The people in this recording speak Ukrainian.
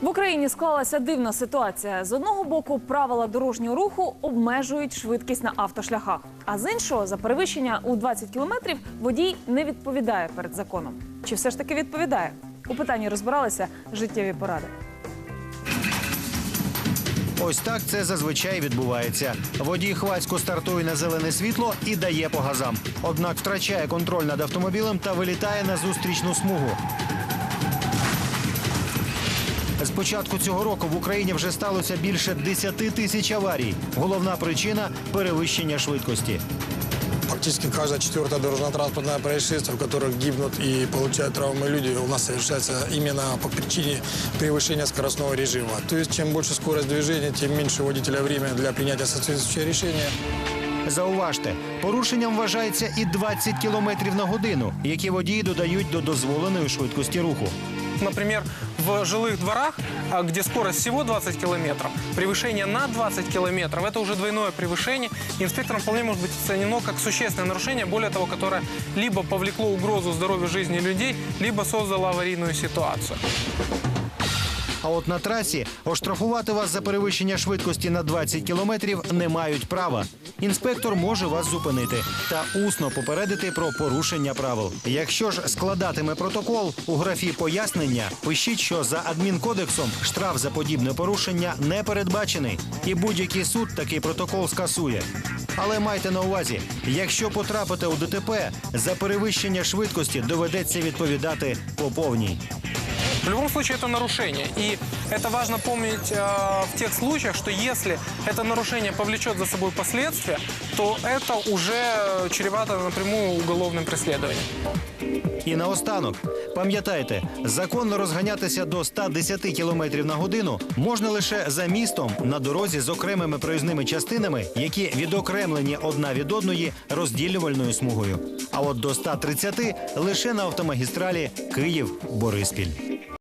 В Україні склалася дивна ситуація. З одного боку, правила дорожнього руху обмежують швидкість на автошляхах, а з іншого, за перевищення у 20 кілометрів водій не відповідає перед законом. Чи все ж таки відповідає? У питанні розбиралися життєві поради. Ось так це зазвичай відбувається. Водій хвацько стартує на зелене світло і дає по газам. Однак втрачає контроль над автомобілем та вилітає на зустрічну смугу З початку цього року в Україні вже сталося більше 10 тисяч аварій. Головна причина перевищення швидкості. Практически каждое четвертое дорожно-транспортное происшествие, в которых гибнут и получают травмы люди, у нас совершается именно по причине превышения скоростного режима. То есть, чем больше скорость движения, тем меньше у водителя время для принятия соответствующего решения. Зауважте, порушенням вважається і 20 кілометрів на годину, які водії додають до дозволеної швидкості руху. Например, в жилых дворах, а, где скорость всего 20 километров, превышение на 20 километров – это уже двойное превышение. Инспектором вполне может быть оценено как существенное нарушение, более того, которое либо повлекло угрозу здоровью жизни людей, либо создало аварийную ситуацию. А от на трасі оштрафувати вас за перевищення швидкості на 20 кілометрів не мають права. Інспектор може вас зупинити та усно попередити про порушення правил. Якщо ж складатиме протокол у графі пояснення, пишіть, що за адмінкодексом штраф за подібне порушення не передбачений, і будь-який суд такий протокол скасує. Але майте на увазі, якщо потрапите у ДТП, за перевищення швидкості доведеться відповідати по повній. В любом случае это нарушение. И это важно помнить э, в тех случаях, что если это нарушение повлечет за собой последствия, то это уже э, чревато напрямую уголовным преследованием. І наостанок, пам'ятайте, законно розганятися до 110 км на годину можна лише за містом на дорозі з окремими проїзними частинами, які відокремлені одна від одної розділювальною смугою. А от до 130 лише на автомагістралі Київ-Бориспіль.